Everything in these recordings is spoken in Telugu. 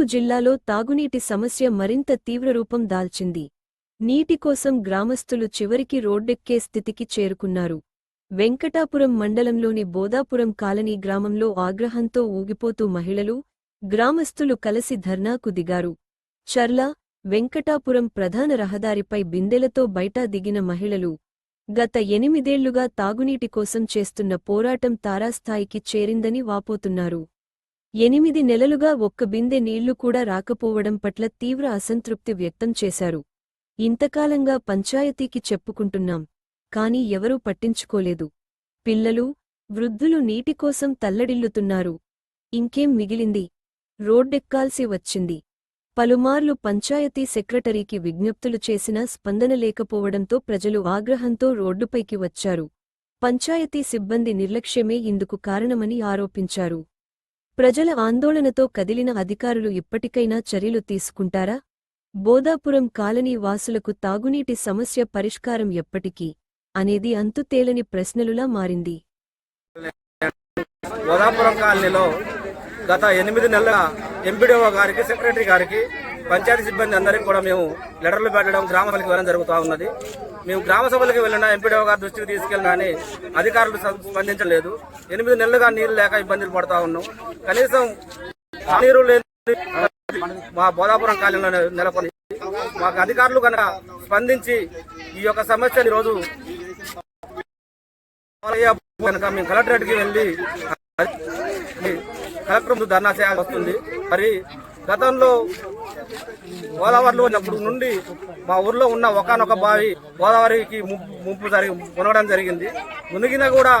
ములుగు జిల్లాలో తాగునీటి సమస్య మరింత తీవ్రరూపం దాల్చింది. నీటి కోసం గ్రామస్తులు చివరికి రోడ్డెక్కే స్థితికి చేరుకున్నారు. వెంకటాపురం మండలంలోని బోదాపురం కాలనీ గ్రామంలో ఆగ్రహంతో ఊగిపోతూ మహిళలు గ్రామస్తులు కలసి ధర్నాకు దిగారు. చర్ల వెంకటాపురం ప్రధాన రహదారిపై బిందెలతో బయటా దిగిన మహిళలు గత ఎనిమిదేళ్ళుగా తాగునీటి కోసం చేస్తున్న పోరాటం తారాస్థాయికి చేరిందని వాపోతున్నారు. ఎనిమిది నెలలుగా ఒక్క బిందె నీళ్ళు కూడా రాకపోవడం పట్ల తీవ్ర అసంతృప్తి వ్యక్తం చేశారు. ఇంతకాలంగా పంచాయతీకి చెప్పుకుంటున్నాం కాని ఎవరూ పట్టించుకోలేదు. పిల్లలు వృద్ధులు నీటికోసం తల్లడిల్లుతున్నారు. ఇంకేం మిగిలింది? రోడ్డెక్కాల్సి వచ్చింది. పలుమార్లు పంచాయతీ సెక్రటరీకి విజ్ఞప్తులు చేసినా స్పందన లేకపోవడంతో ప్రజలు ఆగ్రహంతో రోడ్డుపైకి వచ్చారు. పంచాయతీ సిబ్బంది నిర్లక్ష్యమే ఇందుకు కారణమని ఆరోపించారు. ప్రజల ఆందోళనతో కదిలిన అధికారులు ఇప్పటికైనా చర్యలు తీసుకుంటారా? బోధాపురం కాలనీ వాసులకు తాగునీటి సమస్య పరిష్కారం ఎప్పటికీ? అనేది అంతుతేలని ప్రశ్నలులా మారింది. బోధాపురం కాలనీలో గత ఎనిమిది నెలల ఎంపీడీఓ గారికి సెక్రటరీ గారికి పంచాయతీ సిబ్బంది అందరికీ కూడా మేము లెటర్లు పెట్టడం గ్రామాలకు వెళ్ళడం జరుగుతూ ఉన్నది. మేము గ్రామ సభలకు వెళ్ళిన ఎంపీడీఓ గారి దృష్టికి తీసుకెళ్ళినా అని అధికారులు స్పందించలేదు. ఎనిమిది నెలలుగా నీరు లేక ఇబ్బందులు పడతా ఉన్నాం. కనీసం నీరు లేని మా బోధాపురం కాలనీలో నెలకొని మాకు అధికారులు కనుక స్పందించి ఈ యొక్క సమస్యని రోజు కనుక మేము కలెక్టరేట్కి వెళ్ళి కలెక్టర్ ముందు ధర్నా చేయాల్సి వస్తుంది. మరి గతంలో గోదావరిలో ఉన్నప్పుడు నుండి మా ఊర్లో ఉన్న ఒకనొక బావి గోదావరికి ముంపు జరిగి మునగడం జరిగింది. మునిగినా కూడా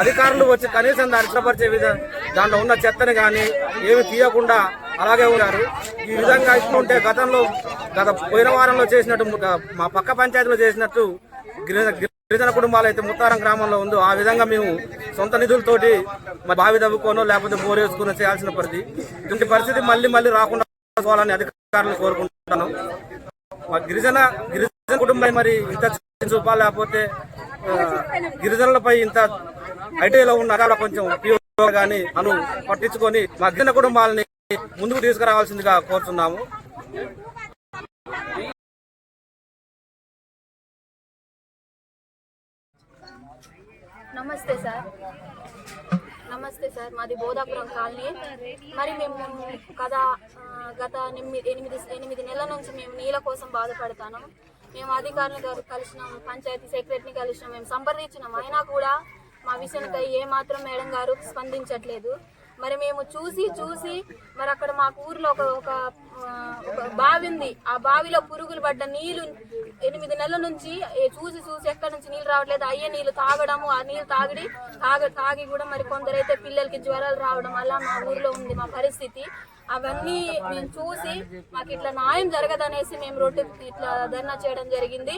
అధికారులు వచ్చి కనీసం దాన్ని ఇష్టపరిచే విధంగా దాంట్లో ఉన్న చెత్తని కానీ ఏమి తీయకుండా అలాగే ఉన్నారు. ఈ విధంగా ఇస్తుంటే గతంలో గత పోయిన వారంలో చేసినట్టు మా పక్క పంచాయతీలో చేసినట్టు గిరిజన గిరిజన కుటుంబాలు అయితే ముత్తారం గ్రామంలో ఉందో ఆ విధంగా మేము సొంత నిధులతోటి మరి బావి తవ్వుకోనో లేకపోతే బోర్ వేసుకోనో చేయాల్సిన పరిధి. ఇటువంటి పరిస్థితి మళ్ళీ మళ్ళీ రాకుండా చూడాలని అధికారులు కోరుకుంటున్నాను. మా గిరిజన గిరిజన కుటుంబం మరి ఇంత చూపా లేకపోతే గిరిజనులపై ఇంత ఐటీలో ఉన్న కొంచెం కానీ అను పట్టించుకొని మా గిరిజన కుటుంబాలని ముందుకు తీసుకురావాల్సిందిగా కోరుతున్నాము. నమస్తే సార్. సార్ మాది బోధాపురం కాలనీ. మరి మేము గత గత ఎనిమిది ఎనిమిది నెలల నుంచి మేము నీళ్ళ కోసం బాధపడతాను. మేము అధికారులు గారు కలిసినాం పంచాయతీ సెక్రటరీని కలిసినాం మేము సంప్రదించినాం. అయినా కూడా మా విషయానికై ఏ మాత్రం మేడం గారు స్పందించట్లేదు. మరి మేము చూసి చూసి మరి అక్కడ మాకు ఊర్లో ఒక ఒక ఒక బావి ఉంది. ఆ బావిలో పురుగులు పడ్డ నీళ్ళు ఎనిమిది నెలల నుంచి చూసి చూసి ఎక్కడి నుంచి నీళ్ళు రావట్లేదు. అయ్యే నీళ్ళు తాగడము ఆ నీళ్ళు తాగడి తాగ తాగి కూడా మరి కొందరైతే పిల్లలకి జ్వరాలు రావడం అలా మా ఊర్లో ఉంది మా పరిస్థితి. అవన్నీ మేము చూసి మాకు ఇట్లా న్యాయం జరగదనేసి మేము రోడ్డు ఇట్లా ధర్నా చేయడం జరిగింది.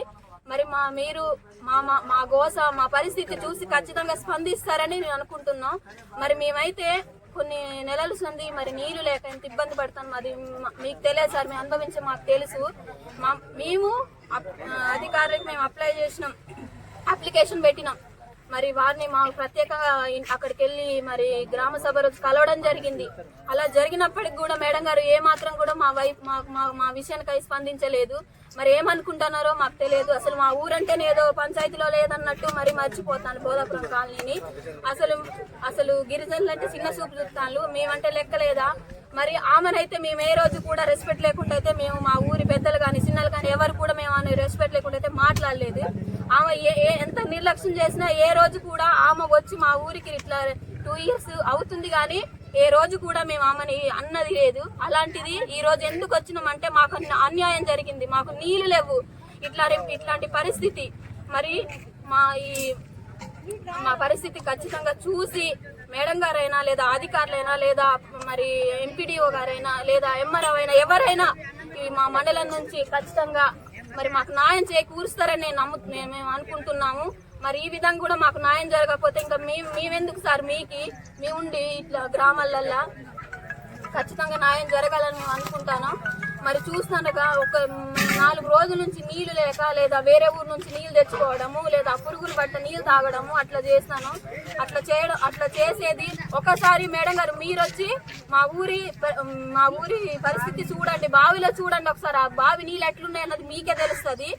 మరి మా మీరు మా మా మా గోస మా పరిస్థితి చూసి ఖచ్చితంగా స్పందిస్తారని నేను అనుకుంటున్నాం. మరి మేమైతే కొన్ని నెలలు సంది మరి నీళ్ళు లేక ఎంత ఇబ్బంది పడతాం అది మీకు తెలియదు సార్ మేము అనుభవించే మాకు తెలుసు. మా మేము అప్- అధికారులకు మేము అప్లై చేసినాం అప్లికేషన్ పెట్టినాం. మరి వారిని మా ప్రత్యేకంగా అక్కడికి వెళ్ళి మరి గ్రామ సభ రోజు కలవడం జరిగింది. అలా జరిగినప్పటికి కూడా మేడం గారు ఏ మాత్రం కూడా మా వైపు మా మా మా విషయానికై స్పందించలేదు. మరి ఏమనుకుంటున్నారో మాకు తెలియదు. అసలు మా ఊరంటేనే ఏదో పంచాయతీలో లేదన్నట్టు మరి మర్చిపోతాను బోధాపురం కాలనీని. అసలు అసలు గిరిజనులు అంటే చిన్న చూపు చూస్తాను మేమంటే లెక్కలేదా? మరి ఆమెనైతే మేము ఏ రోజు కూడా రెస్పెక్ట్ లేకుండా అయితే మేము మా ఊరి పెద్దలు కానీ చిన్నలు కానీ ఎవరు కూడా మేము ఆమె రెస్పెక్ట్ లేకుండా అయితే మాట్లాడలేదు. ఆమె ఏ ఏ- ఎంత నిర్లక్ష్యం చేసినా ఏ రోజు కూడా ఆమె వచ్చి మా ఊరికి ఇట్లా టూ ఇయర్స్ అవుతుంది కానీ ఏ రోజు కూడా మేము ఆమెని అన్నది లేదు. అలాంటిది ఈ రోజు ఎందుకు వచ్చినామంటే మాకు అన్యాయం జరిగింది. మాకు నీళ్ళు లేవు. ఇట్లా ఇట్లాంటి పరిస్థితి. మరి మా ఈ మా పరిస్థితి ఖచ్చితంగా చూసి మేడం గారైనా లేదా అధికారులైనా లేదా మరి ఎంపీడీఓ గారైనా లేదా ఎంఆర్ఓ అయినా ఎవరైనా ఈ మా మండలం నుంచి ఖచ్చితంగా మరి మాకు న్యాయం చేకూరుస్తారని నేను నమ్ము మేము అనుకుంటున్నాము. మరి ఈ విధంగా కూడా మాకు న్యాయం జరగకపోతే ఇంకా మేము మేమెందుకు సార్ మీకి? మేము ఉండి ఇట్లా గ్రామాలల్లో ఖచ్చితంగా న్యాయం జరగాలని మేము అనుకుంటాను. మరి చూస్తుండగా ఒక నాలుగు రోజుల నుంచి నీళ్ళు లేక లేదా వేరే ఊరు నుంచి నీళ్ళు తెచ్చుకోవడము లేదా పురుగులు పట్ట నీళ్ళు తాగడము అట్లా చేస్తాను అట్లా చేయడం అట్లా చేసేది. ఒకసారి మేడం గారు మీరు వచ్చి మా ఊరి మా ఊరి పరిస్థితి చూడండి బావిలో చూడండి ఒకసారి. ఆ బావి నీళ్ళు ఎట్లున్నాయి అన్నది మీకే తెలుస్తుంది.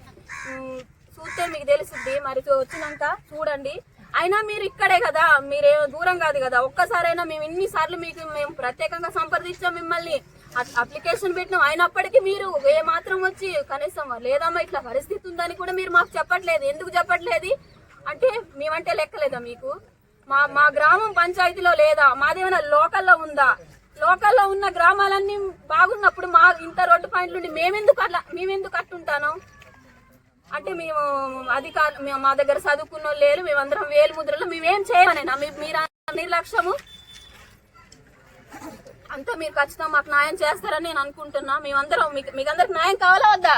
చూస్తే మీకు తెలుస్తుంది. మరి వచ్చినాక చూడండి. అయినా మీరు ఇక్కడే కదా మీరేమో దూరం కాదు కదా. ఒక్కసారైనా మేము ఇన్నిసార్లు మీకు మేము ప్రత్యేకంగా సంప్రదించాం మిమ్మల్ని. అప్లికేషన్ పెట్టినాం. అయినప్పటికీ మీరు ఏ మాత్రం వచ్చి కనీసం లేదమ్మా ఇట్లా పరిస్థితి ఉందని కూడా మీరు మాకు చెప్పట్లేదు. ఎందుకు చెప్పట్లేదు? అంటే మేమంటే లెక్కలేదా మీకు? మా మా గ్రామం పంచాయతీలో లేదా? మాదేమైనా లోకల్లో ఉందా? లోకల్లో ఉన్న గ్రామాలన్నీ బాగున్నప్పుడు మా ఇంత రోడ్డు పాయింట్లు ఉండి మేమెందుకు అట్లా మేమెందుకు అట్టుంటాను? అంటే మేము అధికారు మా దగ్గర చదువుకున్న వాళ్ళు లేరు. మేమందరం వేలు ముద్రలు మేమేం చేయమనేనా? మీరు నిర్లక్ష్యము? అంతా మీరు ఖచ్చితంగా మాకు న్యాయం చేస్తారని నేను అనుకుంటున్నా. మేమందరం మీకు అందరికి న్యాయం కావాలా వద్దా?